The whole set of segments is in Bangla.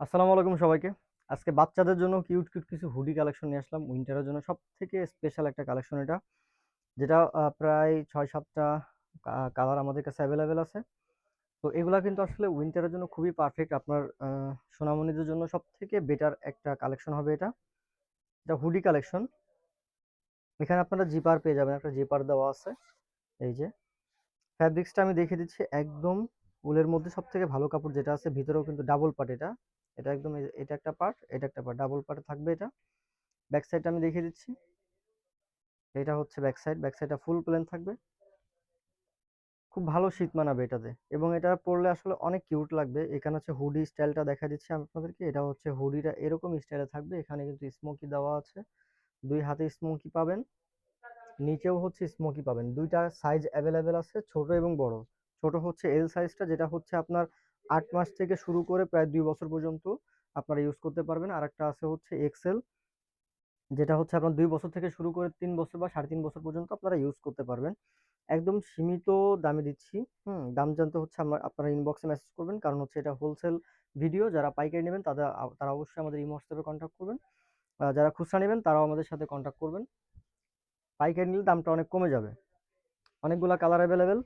আসসালামু আলাইকুম সবাইকে। আজকে বাচ্চাদের জন্য কিউট কিউট কিছু হুডি কালেকশন নিয়ে আসলাম। উইন্টারের জন্য সব থেকে স্পেশাল একটা কালেকশন এটা, যেটা প্রায় ছয় সাতটা কালার আমাদের কাছে অ্যাভেলেবেল আছে। তো এগুলা কিন্তু আসলে উইন্টারের জন্য খুবই পারফেক্ট আপনার সোনামণিদের জন্য সব থেকে বেটার একটা কালেকশন হবে এটা। এটা হুডি কালেকশন এখানে আপনারা জিপার পেয়ে যাবেন। একটা জিপার দেওয়া আছে। এই যে। ফ্যাব্রিক্সটা আমি দেখে দিচ্ছি। একদম উলের মধ্যে সব থেকে ভালো কাপড় যেটা আছে, ভিতরেও কিন্তু ডাবল পার্ট এটা। এটা একদম এটা একটা পার্ট এটা একটা পার্ট ডাবল পার্ট থাকবে এটা। ব্যাক সাইডটা আমি দেখিয়ে দিচ্ছি। এটা হচ্ছে ব্যাক সাইড ব্যাক সাইডটা ফুল প্লেন থাকবে। খুব ভালো শীত মানাবে এটাতে। এবং এটা পরলে আসলে অনেক কিউট লাগবে। এখানে হচ্ছে হুডি স্টাইলটা দেখা দিচ্ছি আপনাদেরকে। এটা হচ্ছে হুডিটা এরকম স্টাইলে থাকবে। এখানে কিন্তু স্মোকি দেওয়া আছে। দুই হাতে স্মোকি পাবেন। নিচেও হচ্ছে স্মোকি পাবেন। দুইটা সাইজ অ্যাভেলেবেল আছে, ছোট এবং বড়। ছোট হচ্ছে এল সাইজটা যেটা হচ্ছে আপনার আট মাস থেকে শুরু করে প্রায় দুই বছর পর্যন্ত আপনারা ইউজ করতে পারবেন। আর একটা আছে হচ্ছে এক্সেল যেটা হচ্ছে আপনার দুই বছর থেকে শুরু করে তিন বছর বা সাড়ে তিন বছর পর্যন্ত আপনারা ইউজ করতে পারবেন। একদম সীমিত দামে দিচ্ছি, হুম, দাম জানতে হচ্ছে আমরা, আপনারা ইনবক্সে মেসেজ করবেন। কারণ হচ্ছে এটা হোলসেল ভিডিও যারা পাইকারি নেবেন তাদের, তারা অবশ্যই আমাদের ইমো হোয়াটসঅ্যাপে কন্ট্যাক্ট করবেন। যারা খুচরা নেবেন তারাও আমাদের সাথে কন্ট্যাক্ট করবেন। পাইকারি নিলে দামটা অনেক কমে যাবে। অনেকগুলা কালার অ্যাভেলেবেল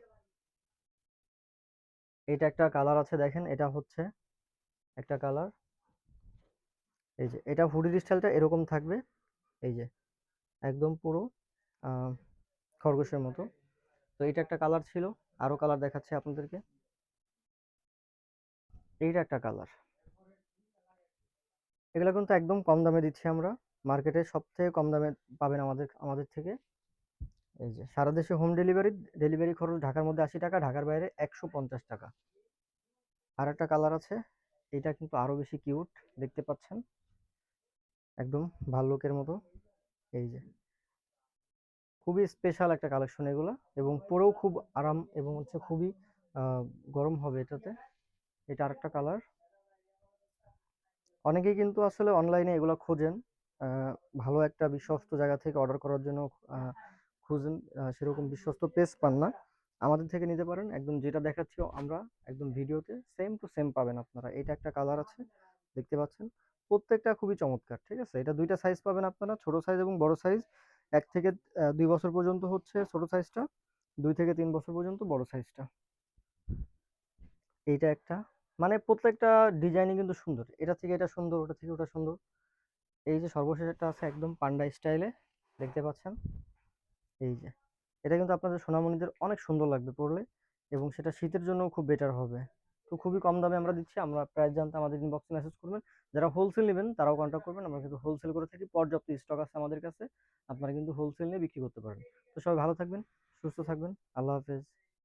এটা একটা কালার আছে দেখেন, এটা হচ্ছে একটা কালার এই যে, এটা হুডির স্টাইলটা এরকম থাকবে, এই যে, একদম পুরো খরগোশের মতো। তো এটা একটা কালার ছিল আরও কালার দেখাচ্ছে আপনাদেরকে। এইটা একটা কালার এগুলো কিন্তু একদম কম দামে দিচ্ছি আমরা মার্কেটে সব থেকে কম দামে পাবেন আমাদের আমাদের থেকে। এই যে, সারা দেশে হোম ডেলিভারি ডেলিভারি খরচ ঢাকার মধ্যে আশি টাকা, ঢাকার বাইরে একশো পঞ্চাশ টাকা। আর একটা কালার আছে, এটা কিন্তু আরও বেশি কিউট দেখতে পাচ্ছেন? একদম ভাল্লুকের মতো। এই যে। খুবই স্পেশাল একটা কালেকশন এগুলো এবং পরেও খুব আরাম এবং হচ্ছে খুবই গরম হবে এটাতে। এটা আরেকটা কালার অনেকেই কিন্তু আসলে অনলাইনে এগুলো খোঁজেন। ভালো একটা বিশ্বস্ত জায়গা থেকে অর্ডার করার জন্য খুঁজেন সেরকম বিশ্বস্ত পেজ পান না। আমাদের থেকে নিতে পারেন। একদম যেটা দেখাচ্ছি আমরা, একদম ভিডিওতে সেম টু সেম পাবেন আপনারা। এটা একটা কালার আছে, দেখতে পাচ্ছেন? প্রত্যেকটা খুবই চমৎকার, ঠিক আছে? এটা দুইটা সাইজ পাবেন আপনারা, ছোট সাইজ এবং বড় সাইজ এক থেকে দুই বছর পর্যন্ত হচ্ছে ছোট সাইজটা দুই থেকে তিন বছর পর্যন্ত বড় সাইজটা এইটা একটা মানে প্রত্যেকটা ডিজাইনই কিন্তু সুন্দর। এটা থেকে এটা সুন্দর, ওটা থেকে ওটা সুন্দর। এই যে সর্বশেষ একটা আছে একদম পান্ডা স্টাইলে দেখতে পাচ্ছেন? এই যে, এটা কিন্তু আপনাদের সোনামণিদের অনেক সুন্দর লাগবে পরলে এবং সেটা শীতের জন্য খুব বেটার হবে। তো খুবই কম দামে আমরা দিচ্ছি, আমরা প্রাইস জানতে আমাদের ইনবক্সে মেসেজ করবেন। যারা হোলসেল নেবেন তারাও কন্ট্যাক্ট করবেন, আমরা কিন্তু হোলসেল করে থাকি, পর্যাপ্ত স্টক আছে আমাদের কাছে, আপনারা কিন্তু হোলসেল নিয়ে বিক্রি করতে পারেন। তো সবাই ভালো থাকবেন, সুস্থ থাকবেন, আল্লাহ হাফেজ।